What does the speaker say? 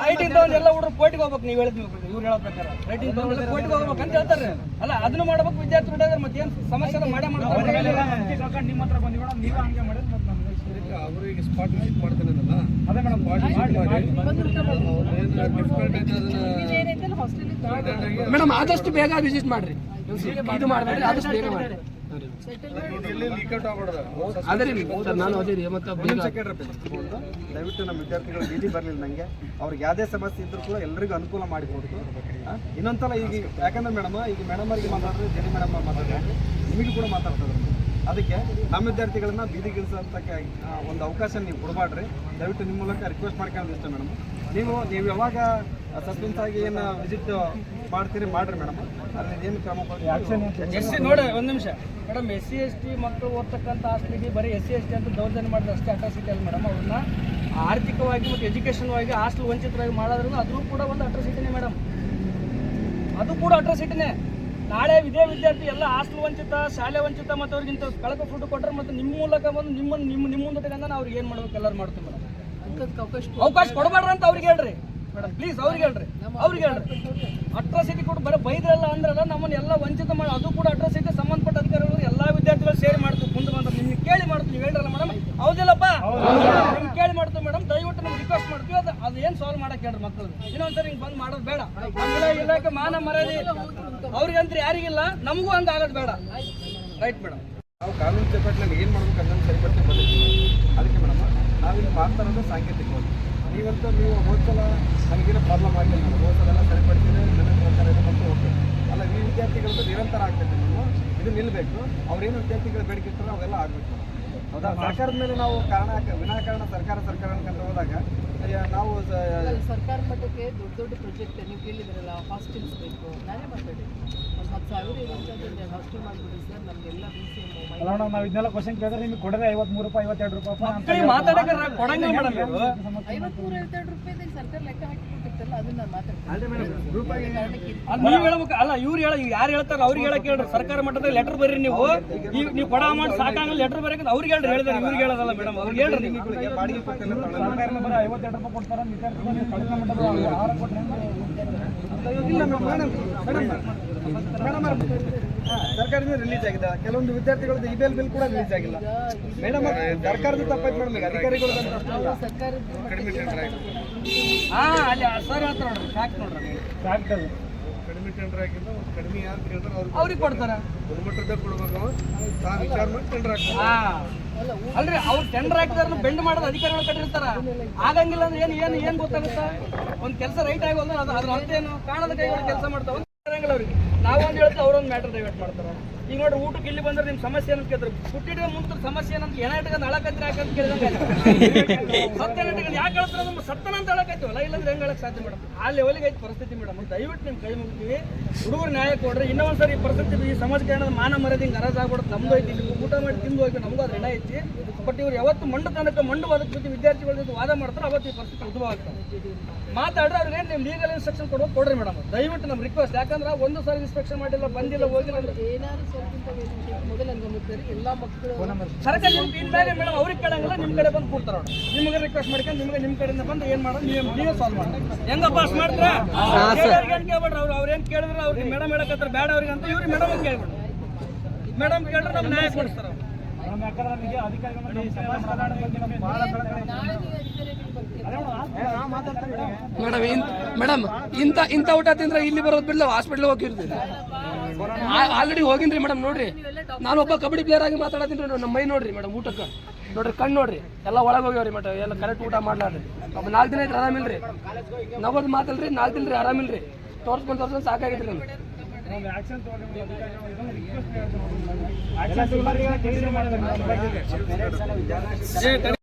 ತಗೊಂಡ್ ಎಲ್ಲ ಹುಡುಗರು ಕೋಟಿಗೆ ಹೋಗ್ಬೇಕು ನೀವು ಇವ್ರು ಹೇಳೋ ಪ್ರಕಾರ. ಹೋಗ್ಬೇಕು ಅಂತ ಹೇಳ್ತಾರೆ. ಅಲ್ಲ ಅದನ್ನ ಮಾಡ್ಬೇಕು ವಿದ್ಯಾರ್ಥಿ ಬಿಡೋದ್ರೆ ಮತ್ತೆ ಏನ್ ಸಮಸ್ಯೆ ಅದ ಮಾಡೇ ಮಾಡ್ತಾರೆ. ನಿಮ್ಮ ಹತ್ರ ಬಂದಿ ಮೇಡಮ್ ನೀವು ಹಂಗೆ ಮಾಡಿದ್ರೆ ಮತ್ತೆ ನಮ್ಗೆ ಅವರಿಗೆ ಸ್ಪಾಟ್ ವಿಸಿಟ್ ಮಾಡ್ತಾನಲ್ಲ ಅದೇ ಮೇಡಮ್ ಮೇಡಮ್. ಆದಷ್ಟು ಬೇಗ ವಿಸಿಟ್ ಮಾಡ್ರಿ. ಇದು ಮಾಡ್ಬೇಡ್ರಿ ಆದಷ್ಟು ಬೇಗ ಮಾಡ್ರಿ. ದಯವಿಟ್ಟು ನಮ್ಮ ವಿದ್ಯಾರ್ಥಿಗಳು ಬೀದಿ ಬರಲಿಲ್ಲ ನನಗೆ ಅವ್ರಿಗೆ ಯಾವುದೇ ಸಮಸ್ಯೆ ಇದ್ರೂ ಕೂಡ ಎಲ್ಲರಿಗೂ ಅನುಕೂಲ ಮಾಡಿಕೊಡ್ತು ಇನ್ನೊಂದ್ಸಲ ಈಗ ಯಾಕಂದ್ರೆ ಮೇಡಮ್ ಈಗ ಮೇಡಮ್ ಅವರಿಗೆ ಮಾತಾಡಿದ್ರೆ ಜನಿ ಮೇಡಮ್ ಅವ್ರು ಮಾತಾಡಿದ್ರೆ ನಿಮಗೆ ಕೂಡ ಮಾತಾಡ್ತಾರೆ. ಅದಕ್ಕೆ ನಮ್ಮ ವಿದ್ಯಾರ್ಥಿಗಳನ್ನ ಬೀದಿಗಿಳಿಸೋಂಥ ಒಂದು ಅವಕಾಶ ನೀವು ಕೊಡಬಾಡ್ರಿ ದಯವಿಟ್ಟು ನಿಮ್ಮ ಮೂಲಕ ರಿಕ್ವೆಸ್ಟ್ ಮಾಡ್ಕೊಂಡು ಇಷ್ಟ ಮೇಡಮ್ ನೀವು ನೀವು ಯಾವಾಗ ಸಸ್ಪೆನ್ಸ್ ಆಗಿ ಏನು ವಿಸಿಟ್ ಮಾಡ್ತೀರಿ ಮಾಡ್ರಿ ಮೇಡಮ್. ಅಲ್ಲಿ ಏನು ಕ್ರಮ ಎಸ್ ಸಿ ನೋಡಿ ಒಂದು ನಿಮಿಷ. Madam S C S T ಮಕ್ಕಳು ಓದ್ತಕ್ಕಂಥ ಹಾಸ್ಟೆಲಿಗೆ ಬರೀ ಎಸ್ ಸಿ ಎಸ್ ಟಿ ಅಂತ ದೌರ್ಜನ್ಯ ಮಾಡಿದ್ರೆ ಅಷ್ಟೇ ಅಟ್ರಾಸಿಟಿ ಅಲ್ಲ ಮೇಡಮ್. ಅವ್ರನ್ನ ಆರ್ಥಿಕವಾಗಿ ಮತ್ತು ಎಜುಕೇಷನ್ವಾಗಿ ಹಾಸ್ಟೆಲ್ ವಂಚಿತರಾಗಿ ಮಾಡೋದ್ರಿಂದ ಅದು ಕೂಡ ಒಂದು ಅಟ್ರಾಸಿಟಿನೇ ಮೇಡಮ್. ಅದು ಕೂಡ ಅಟ್ರಾಸಿಟಿನೇ ನಾಳೆ ಇದೇ ವಿದ್ಯಾರ್ಥಿ ಎಲ್ಲ ಹಾಸ್ಟೆಲ್ ವಂಚಿತ ಶಾಲೆ ವಂಚಿತ ಮತ್ತು ಅವ್ರಿಗಿಂತ ಕಳಕ ಫುಡ್ ಕೊಟ್ಟರೆ ಮತ್ತು ನಿಮ್ಮ ಮೂಲಕ ಬಂದು ನಿಮ್ಮ ನಿಮ್ಮ ನಿಮ್ಮ ಮುಂದೆ ಅವ್ರಿಗೆ ಏನು ಮಾಡ್ಬೇಕು? ಎಲ್ಲರೂ ಮಾಡ್ತೀವಿ ಮೇಡಮ್. ಅವಕಾಶ ಕೊಡಬೇಡ್ರಿ ಅಂತ ಅವ್ರಿಗೆ ಹೇಳ್ರಿ. ಪ್ಲೀಸ್ ಅವ್ರಿಗೆ ಹೇಳ್ರಿ ಅವ್ರಿಗೆ ಹೇಳ್ರಿ. ಅಟ್ರಾಸಿಟಿ ಕೊಟ್ಟು ಬರೀ ಬೈದ್ರಲ್ಲ ಅಂದ್ರಲ್ಲ ನಮ್ಮನ್ನ ಎಲ್ಲ ವಂಚಿತ ಮಾಡಿ, ಅದು ಕೂಡ ಅಟ್ರಾಸಿಟಿ ಸಂಬಂಧಪಟ್ಟ ಅಧಿಕಾರಿಗಳು, ಎಲ್ಲಾ ವಿದ್ಯಾರ್ಥಿಗಳು ಸೇರಿ ಮಾಡ್ತೀವಿ ಮುಂದೆ ಬಂದ್ರೆ ನಿಮ್ಗೆ ಕೇಳಿ ಮಾಡ್ತೀವಿ ಹೇಳ್ರಲ್ಲ ಮೇಡಮ್. ಹೌದಿಲ್ಲಪ್ಪ? ನಿಮ್ಗೆ ಕೇಳಿ ಮಾಡ್ತೀವಿ ಮೇಡಮ್, ದಯವಿಟ್ಟು ನಾವು ರಿಕ್ವೆಸ್ಟ್ ಮಾಡ್ತೀವಿ, ಅದು ಏನು ಸಾಲ್ವ್ ಮಾಡಕ್ಕೆ ಹೇಳ್ರಿ ಮಕ್ಕಳು. ಇನ್ನೊಂದ್ಸರಿ ಹಿಂಗೆ ಬಂದು ಮಾಡೋದು ಬೇಡ. ಇಲಾಖೆ ಮಾನ ಮರ್ಯಾದೆ ಅವ್ರಿಗಂದ್ರೆ ಯಾರಿಗಿಲ್ಲ, ನಮಗೂ ಹಂಗೆ ಆಗೋದು ಬೇಡ. Right madam. ನಾವು ಕಾನೂನು ಚೌಕಟ್ಟಿನಲ್ಲಿ ಏನು ಮಾಡ್ಬೇಕು ಅನ್ನೋದು ಸರಿಪಡಿಸಿ ಬಂದಿದ್ದೀವಿ. ಅದಕ್ಕೆ ಮೇಡಮ್ ನಾವು ಇಲ್ಲಿ ಸಾಂಕೇತಿಕವಾಗಿ. ನೀವಂತೂ ನೀವು ಹೋದ್ಸಲ ನನಗೇನು ಪ್ರಾಬ್ಲಮ್ ಆಗಿಲ್ಲ ನಾನು ಹೋದ್ಸಲೆಲ್ಲ ಸರಿಪಡಿಸಿದ್ರೆ ನನಗೆ ಏನು ಬಂತು ಓಕೆ. ಅಲ್ಲ ಈ ವಿದ್ಯಾರ್ಥಿಗಳದ್ದು ನಿರಂತರ ಆಗ್ತೈತೆ ನೀವು ಇದು ನಿಲ್ಲಬೇಕು ಅವ್ರೇನು ವಿದ್ಯಾರ್ಥಿಗಳ ಬೇಡಿಕೆ ಇರ್ತಾರೋ ಅವೆಲ್ಲ ಆಗಬೇಕು. ಹೌದಾ? ಸರ್ಕಾರದ ಮೇಲೆ ನಾವು ಕಾರಣ ವಿನಾಕಾರಣ ಸರ್ಕಾರ ಸರ್ಕಾರ ಅನ್ಕೊಂತ ಹೋದಾಗ ನಾವು ಸ- ಸರ್ಕಾರ ಮಟ್ಟಕ್ಕೆ ದೊಡ್ಡ ದೊಡ್ಡ ಪ್ರಾಜೆಕ್ಟ್ ನೀವು ಕೇಳಿದ್ರಲ್ಲ ಹಾಸ್ಟೆಲ್ಸ್ ಬೇಕು. ನಾನೇ ಮಾತಾಡಿ ಒಂದು ಹತ್ತು ಸಾವಿರ ಹಾಸ್ಟೆಲ್ ಮಾಡಿಬಿಡಿ ಸರ್ ನಮಗೆಲ್ಲ ಬಿ ಸಿ ಎಂ ಅಲ್ಲ ಮೇಡಮ್ ನಾವು ಇದನ್ನೆಲ್ಲ ಕ್ವಶನ್ ಕೇಳಿದ್ರೆ ನಿಮಗೆ ಕೊಡದೆ ರೂಪಾಯಿ ಐವತ್ತೆರಡು ರೂಪಾಯಿ ಅಂತ ಮಕ್ಕಳಿಗೆ ಮಾತಾಡಕ್ಕೆ ಕೊಡಂಗಿಲ್ಲ ಮೇಡಮ್ ಇವರು. ಐವತ್ಮೂರು ಐವತ್ತೆರಡು ರೂಪಾಯಿದಾಗ ಸರ್ಕಾರ ಲೆಕ್ಕ ಹಾಕಿ ಅದನ್ನ ನಾನು ಮಾತಾಡ್ತೀನಿ. ಕಾರಣಕ್ಕೆ ಇದು- ಅಲ್ಲ ನೀವು ಹೇಳ್ಬೇಕು ಅಲ್ಲ ಇವ್ರು ಹೇಳ ಯಾರು ಹೇಳ್ತಾರ ಅವ್ರಿಗೆ ಹೇಳಕ್ ಹೇಳ್ರಿ. ಸರ್ಕಾರ ಮಟ್ಟದಲ್ಲಿ ಲೆಟರ್ ಬರ್ರಿ ನೀವು. ನೀವು ನೀವು ಕೊಡ ಅಮೌಂಟ್ ಸಾಕಾಗಲ್ಲ ಲೆಟರ್ ಬರಕ್ಕೆ ಅವ್ರಿಗೆ ಹೇಳ್ರಿ ಹೇಳಿದಾರೆ ಇವ್ರಿಗೆ ಹೇಳೋದಲ್ಲ ಮೇಡಮ್ ಅವ್ರಿಗೆ ಹೇಳ್ರಿ ಬಾಡಿಗೆ. ಐವತ್ತೆರಡು ರೂಪಾಯಿ ಕೊಡ್ತಾರೆ ವಿದ್ಯಾರ್ಥಿಗಳು ಕಡಿಮೆ ಮಟ್ಟದ ಆಹಾರ ಕೊಟ್ಟರೆ ಇಲ್ಲ ಮೇಡಮ್ ಮೇಡಮ್ ಸರ್ಕಾರದಿಂದ ರಿಲೀಸ್ ಆಗಿದೆ. ಕೆಲವೊಂದು ವಿದ್ಯಾರ್ಥಿಗಳದ್ದು ಇ ಬಿಲ್ ಕೂಡ ರಿಲೀಸ್ ಆಗಿಲ್ಲ. ಮೇಡಮ್ ಸರ್ಕಾರದ ತಪ್ಪಾಯ್ತು ಮೇಡಮ್ ಈಗ ಅಧಿಕಾರಿಗಳು ಕಡಿಮೆ ಟೆಂಡರ್ ಆಗಿದೆ. ಹಾ ಅಲ್ಲಿ ಸರ್ ಹೇಳ್ತಾರ ನೋಡ್ರಿ ಫ್ಯಾಕ್ಟ್ ನೋಡ್ರಿ ಆಗ್ತದೆ ಕಡಿಮೆ ಟೆಂಡರ್ ಆಗಿಲ್ಲ ಅವ್ರು ಕಡಿಮೆ ಯಾರು ಕೇಳಿದ್ರೆ ಅವ್ರಿಗೆ ಕೊಡ್ತಾರ. ಕೊಡ್ಬೇಕು ಆ ವಿಚಾರ ಮಾಡಿ ಟೆಂಡರ್ ಹಾಕ್ತಾರೆ. ಅಲ್ರಿ ಅವ್ರು ಟೆಂಡರ್ ಹಾಕಿದಾರ ಬೆಂಡ್ ಮಾಡೋದು ಅಧಿಕಾರಿಗಳು ಕಟ್ಟಿರ್ತಾರ ಆಗಂಗಿಲ್ಲ ಅಂದ್ರೆ ಏನು ಏನು ಏನು ಗೊತ್ತಾಗುತ್ತ? ಒಂದ್ ಕೆಲಸ ರೈಟ್ ಆಗೋದು ಅದು ಅದ್ರ ಅರ್ಥ ಏನು? ಕಾಣದ ಕೈಗಳು ಕೆಲಸ ಮಾಡ್ತಾವ. ಅವ್ರಿಗೆ. ನಾವೊಂದು ಹೇಳ್ತೀವಿ ಅವ್ರೊಂದು ಮ್ಯಾಟರ್ ಡೈವರ್ಟ್ ಮಾಡ್ತಾರೆ. ಈಗ ನೋಡ್ರಿ, ಊಟಕ್ಕೆ ಇಲ್ಲಿ ಬಂದ್ರೆ ನಿಮ್ ಸಮಸ್ಯೆ ಏನಂತ ಕೇಳ್ತಾರೆ. ಹುಟ್ಟಿದ್ರೆ ಮುಂದೆ ಸಮಸ್ಯೆ ಏನಂತ ಏನ ಇಟ್ಕೊಂಡು ಅಳಕತ್ರಿ ಯಾಕಂತ ಕೇಳಿದಂಗೆ ಸತ್ಯ ಇಟ್ಕೊಂಡು ಯಾಕೆ ಹೇಳ್ತಾರೆ ನಮ್ಮ ಸತ್ತನ ಅಂತ ಹೇಳಕತ್ತೀವಲ್ಲ ಇಲ್ಲಂದ್ರೆ ಹೆಂಗ್ ಹೇಳಕ್ ಸಾಧ್ಯ ಮೇಡಮ್? ಆ ಲೆವೆಲ್ಗೆ ಐತಿ ಪರಿಸ್ಥಿತಿ ಮೇಡಮ್. ದಯವಿಟ್ಟು ನಿಮ್ ಕೈ ಮುಗಿತೀವಿ. ಹುಡುಗರು ನ್ಯಾಯ ಕೊಡ್ರಿ. ಇನ್ನೊಂದ್ಸರಿ ಈ ಪರಿಸ್ಥಿತಿ ಈ ಸಮಾಜಕ್ಕೆ ಏನಾದ್ರು ಮಾನ ಮರ್ಯಾದೆ ಹಿಂಗೆ ಅರಾಜ್ ಆಗ್ಬಿಡುತ್ತೆ, ನಮ್ದು ಐತಿ. ಇಲ್ಲಿ ಊಟ ಮಾಡಿ ತಿಂದು ಹೋಗಿ ನಮಗೂ ಅದ್ರ ಋಣ ಐತಿ. ಬಟ್ ಇವ್ರು ಯಾವತ್ತು ಮಂಡು ತನಕ ಮಂಡು ಅದಕ್ಕೆ ಜೊತೆ ವಿದ್ಯಾರ್ಥಿಗಳ ಜೊತೆ ವಾದ ಮಾಡ್ತಾರೆ ಅವತ್ತು ಈ ಪರಿಸ್ಥಿತಿ ಉದ್ಭವ ಆಗ್ತದೆ ಮಾತಾಡ್ರೆ ಅವ್ರಿಗೆ ನೀವು ಲೀಗಲ್ ಇನ್ಸ್ಟ್ರಕ್ಷನ್ ಕೊಡೋದು ಕೊಡ್ರಿ ಮೇಡಮ್. ದಯವಿಟ್ಟು ನಮ್ಮ ರಿಕ್ವೆಸ್ಟ್ ಯಾಕಂದ್ರೆ ಒಂದು ಸಾರಿ ಇನ್ಸ್ಪೆಕ್ಷನ್ ಮಾಡಿಲ್ಲ ಬಂದಿಲ್ಲ ಹೋಗಿಲ್ಲ ಅಂದ್ರೆ ಏನಾದ್ರು ಸ್ವಲ್ಪ ಮೊದಲು ಅನ್ಕೊಂಡ್ಬಿಡ್ತಾರೆ ಎಲ್ಲ ಮಕ್ಕಳು ಸರ್ಕಾರ ನಿಮ್ಗೆ ಇನ್ಮೇಲೆ ಮೇಡಮ್ ಅವ್ರಿಗೆ ಕೇಳಂಗಿಲ್ಲ ನಿಮ್ಮ ಕಡೆ ಬಂದು ಕೂಡ್ತಾರ ನಿಮಗೆ ರಿಕ್ವೆಸ್ಟ್ ಮಾಡ್ಕೊಂಡು ನಿಮಗೆ ನಿಮ್ಮ ಕಡೆಯಿಂದ ಬಂದು ಏನು ಮಾಡೋದು ನೀವು ನೀವೇ ಸಾಲ್ವ್ ಮಾಡಿ ಹೆಂಗ ಪಾಸ್ ಮಾಡ್ತಾರೆ? ಅವ್ರು ಅವ್ರು ಏನು ಕೇಳಿದ್ರೆ ಅವ್ರಿಗೆ ಮೇಡಮ್ ಹೇಳಕತ್ತಾರ ಬೇಡ ಅವ್ರಿಗೆ ಅಂತ ಇವ್ರಿಗೆ ಮೇಡಮ್ ಕೇಳ್ಬಿಡ್ರಿ. ಮೇಡಮ್ ಕೇಳಿದ್ರೆ ನಮ್ಮ ನ್ಯಾಯ ಕೊಡಿಸ್ತಾರ. ಮೇಡಮ್ ಮೇಡಮ್ ಇಂಥ ಇಂಥ ಊಟ ತಿಂದ್ರೆ ಇಲ್ಲಿ ಬರೋದು ಬಿಡಲ್ಲ ಹಾಸ್ಪಿಟ್ಲ್ ಹೋಗಿರ್ತೀನಿ ಆಲ್ರೆಡಿ ಹೋಗಿನ್ರಿ ಮೇಡಮ್ ನೋಡ್ರಿ. ನಾನು ಒಬ್ಬ ಕಬಡ್ಡಿ ಪ್ಲೇಯರ್ ಆಗಿ ಮಾತಾಡತೀನಿ ನಮ್ಮ ಮೈ ನೋಡ್ರಿ ಮೇಡಮ್ ಊಟಕ್ಕೆ. ನೋಡ್ರಿ ಕಣ್ಣು ನೋಡ್ರಿ. ಎಲ್ಲ ಒಳಗೆ ಹೋಗ್ಯಾವ್ರಿ ಮೇಡಮ್ ಎಲ್ಲ ಕರೆಕ್ಟ್ ಊಟ ಮಾಡ್ಲಾರ್ರಿ. ಒಬ್ಬ ನಾಲ್ಕು ದಿನ ಐತ್ರಿ ಆರಾಮಿಲ್ರಿ. ನಗೋದು ಮಾತಲ್ರಿ ನಾಲ್ಕು ದಿನ ರೀ ಆರಾಮಿಲ್ರಿ. ತೋರ್ಸ್ಕೊಂಡು ತೋರ್ಸ್ಕೊಂಡು ಸಾಕಾಗೈತ್ರಿ ನಮ್ಗೆ. ರಿಕ್ವೆಸ್ಟ್